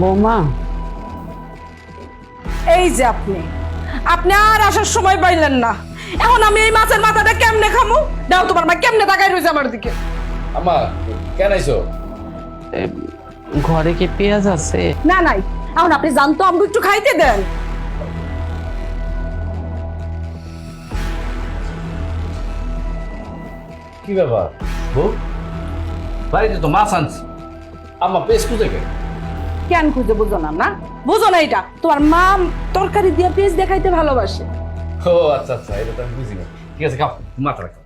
বৌমা। এই যে আপনি আপনি আর আসার সময় পাইলেন না। এখন আমি এই মাছের মাথাটা কেমনে খামু? দাও তোমার মা কেমনে তাকাই রয়েছে আমার দিকে? আমা কেন আইছো? ঘরে কি পেঁয়াজ আছে? না নাই। এখন আপনি জানতো আমাকে একটু খাইতে দেন। কি ব্যাপার বউ? বাড়িতে তো মাছ আনছি। আম্মা পেস খুঁজে কে কেন খুঁজে বুঝো না না বুঝো না এটা। তোমার মা তরকারি দিয়ে পেঁয়াজ দেখাইতে ভালোবাসে। ও আচ্ছা আচ্ছা এটা তো আমি বুঝি না ঠিক আছে, খাও মাথা রাখো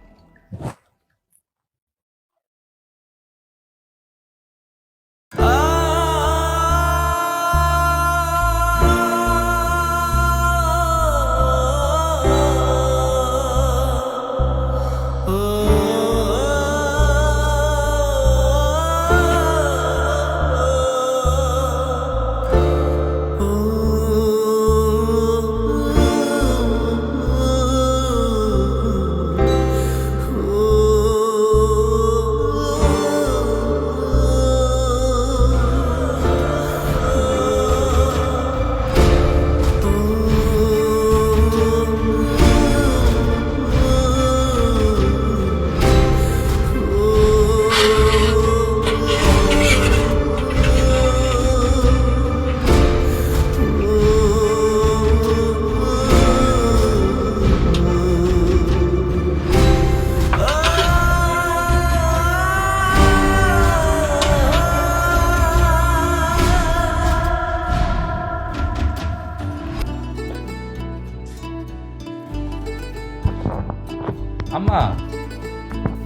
আম্মা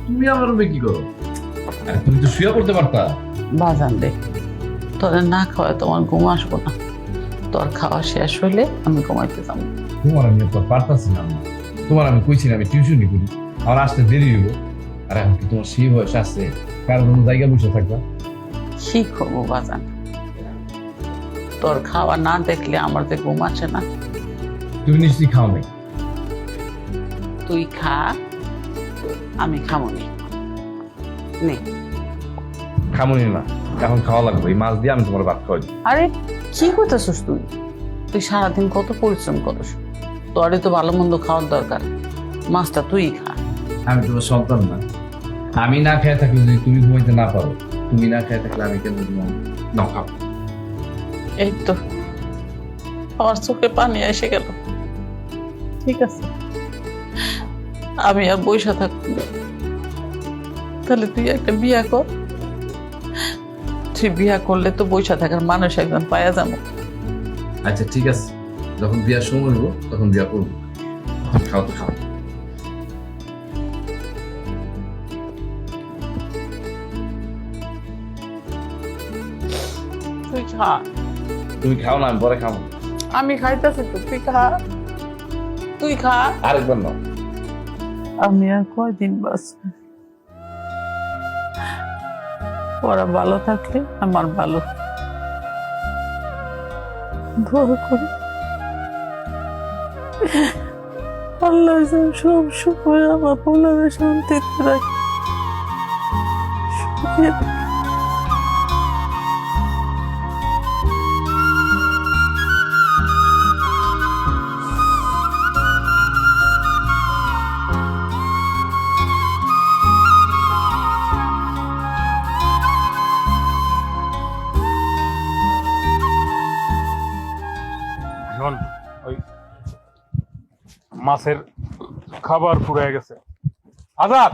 তুমি আমার রুমে কি করো? আরে তুমি তো শুয়ে পড়তে পারতা। বাজান রে তোরে না খাওয়ায় তোমার ঘুম আসব না। তোর খাওয়া শেষ হলে আমি ঘুমাইতে যাব। তোমার আমি তো পারতাছি না আম্মা। তোমার আমি কইছি না আমি টিউশনই করি। আমার আসতে দেরি হইব। আর এখন কি তোমার সেই বয়স আছে? কার কোনো জায়গা বসে থাকবা? কি করব বাজান? তোর খাওয়া না দেখলে আমার যে ঘুম আসে না। তুমি নিশ্চয়ই খাও নাই। তুই খা। আমি খামনি। নে। খামনি না এখন খাওয়া লাগবে। এই মাছ দিয়ে আমি তোমার ভাত খাওয়াই। আরে কি করতেছিস তুই? তুই সারাদিন কত পরিশ্রম করিস? তোরই তো ভালো মন্দ খাওয়ার দরকার। মাছটা তুই খা। আমি তোমার সন্তান না। আমি না খেয়ে থাকলে যদি তুমি ঘুমাইতে না পারো তুমি না খেয়ে থাকলে আমি কেন ঘুমাবো? না খাও এই তো আমার চোখে পানি এসে গেল। ঠিক আছে। আমি আর বৈশা থাকব না। তাহলে তুই একটা বিয়া কর। তুই বিয়া করলে তো বৈশা থাকার মানুষ একজন পায়া যাব। আচ্ছা ঠিক আছে। যখন বিয়ার সময় হইব তখন বিয়া করব। খাও তো খাও। তুই খা। তুমি খাও না আমি পরে খাব। আমি খাইতেছি তো তুই খা। তুই খা। আরেকবার নাও। আমি আর কয়দিন বাঁচব? ওরা ভালো থাকলে আমার ভালো। দোয়া করি। আল্লাহ যেন সব সময় আমার পোলারে শান্তিতে রাখে। সুখে ওই মাছের খাবার গেছে। আজাদ!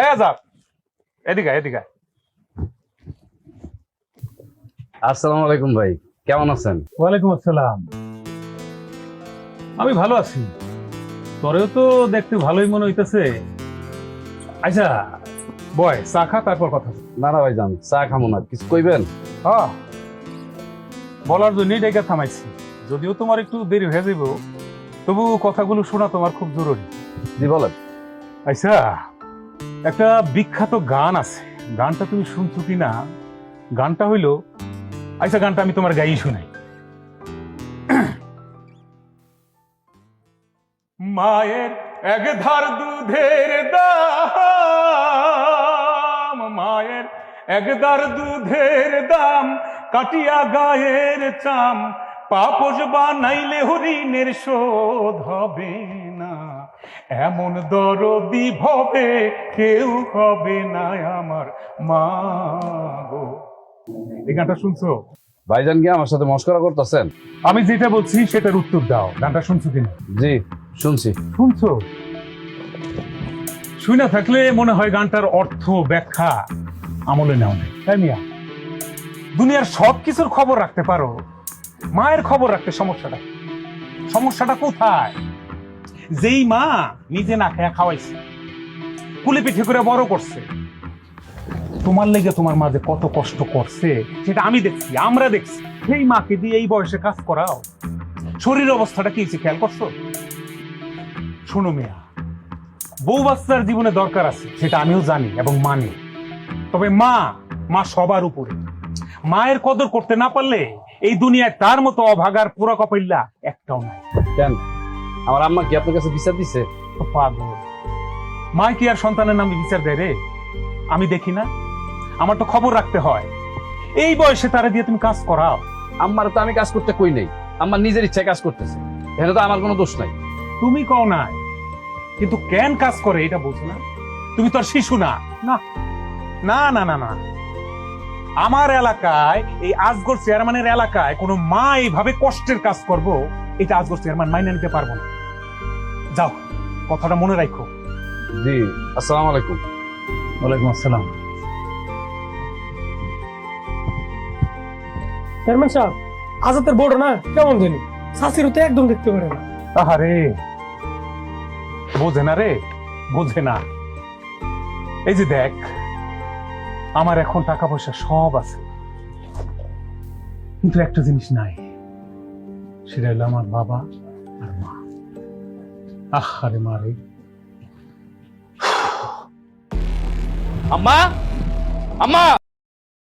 এই আজাদ! এদিকে এদিকে। আসসালামু আলাইকুম ভাই কেমন আছেন? ওয়ালাইকুম আসসালাম। আমি ভালো আছি। তোরেও তো দেখতে ভালোই মনে হইতেছে। আচ্ছা বয় চা খা তারপর কথা না না ভাই যান চা খামো না কিছু কইবেন? হ্যাঁ বলার জন্যই ডেকে থামাইছি। যদিও তোমার একটু দেরি হয়ে যাব তবু কথাগুলো শোনা তোমার খুব জরুরি। জি বলেন। আচ্ছা একটা বিখ্যাত গান আছে। গানটা তুমি শুনছো কি না? গানটা হইল আচ্ছা গানটা আমি তোমার গাই শুনাই। মায়ের এক ধার দুধের দাম মায়ের এক ধার দুধের দাম কাটিয়া গায়ের চাম পাপস বানাইলে হরিণের শোধ হবে না। এমন দরদি ভবে কেউ হবে না আমার মা গো। এই গানটা শুনছো? ভাইজান কি আমার সাথে মস্করা করতেছেন? আমি যেটা বলছি সেটার উত্তর দাও। গানটা শুনছো কিনা? জি শুনছি। শুনছো? শুই না থাকলে মনে হয় গানটার অর্থ ব্যাখ্যা আমলে নেওয়া নেই। তাই মিয়া দুনিয়ার সব কিছুর খবর রাখতে পারো। মায়ের খবর রাখতে সমস্যাটা সমস্যাটা কোথায়? যেই মা নিজে না খেয়া খাওয়াইছে, কুলে পিঠে করে বড় করছে, তোমার লেগে তোমার মা যে কত কষ্ট করছে, সেটা আমি দেখছি, আমরা দেখছি। সেই মাকে দিয়ে এই বয়সে কাজ করাও। শরীর অবস্থাটা কি খেয়াল করছ? শোনো মিয়া, বউ বাচ্চার জীবনে দরকার আছে, সেটা আমিও জানি এবং মানি। তবে মা মা সবার উপরে। মায়ের কদর করতে না পারলে এই দুনিয়ায় তার মতো অভাগার পুরা কপাইল্লা একটাও নাই। কেন? আমার আম্মা কি আপনার কাছে বিচার দিছে? পাগল। মা কি আর সন্তানের নামে বিচার দেয় রে? আমি দেখি না। আমার তো খবর রাখতে হয়। এই বয়সে তারা দিয়ে তুমি কাজ করাও। আম্মার তো আমি কাজ করতে কই নাই। আমার নিজের ইচ্ছায় কাজ করতেছে। এখানে তো আমার কোনো দোষ নাই। তুমি কও নাই। কিন্তু কেন কাজ করে এটা বোঝো না। তুমি তো আর শিশু না। না। না না না না। আমার এলাকায় এই আজগর চেয়ারম্যানের এলাকায় কোনো মা এইভাবে কষ্টের কাজ করব এটা আজগর চেয়ারম্যান মাইনে নিতে পারব না। যাও কথাটা মনে রাখো। জি আসসালামু আলাইকুম। ওয়ালাইকুম আসসালাম। চেয়ারম্যান সাহেব আজাতের বড় না? কেমন জানি? শাশির তো একদম দেখতে পারে না। আহারে বোঝে না রে বোঝে না। এই যে দেখ আমার এখন টাকা পয়সা সব আছে। কিন্তু একটা জিনিস নাই, সেটা হলো আমার বাবা আর মা। আহারে মা রে। আম্মা! আম্মা!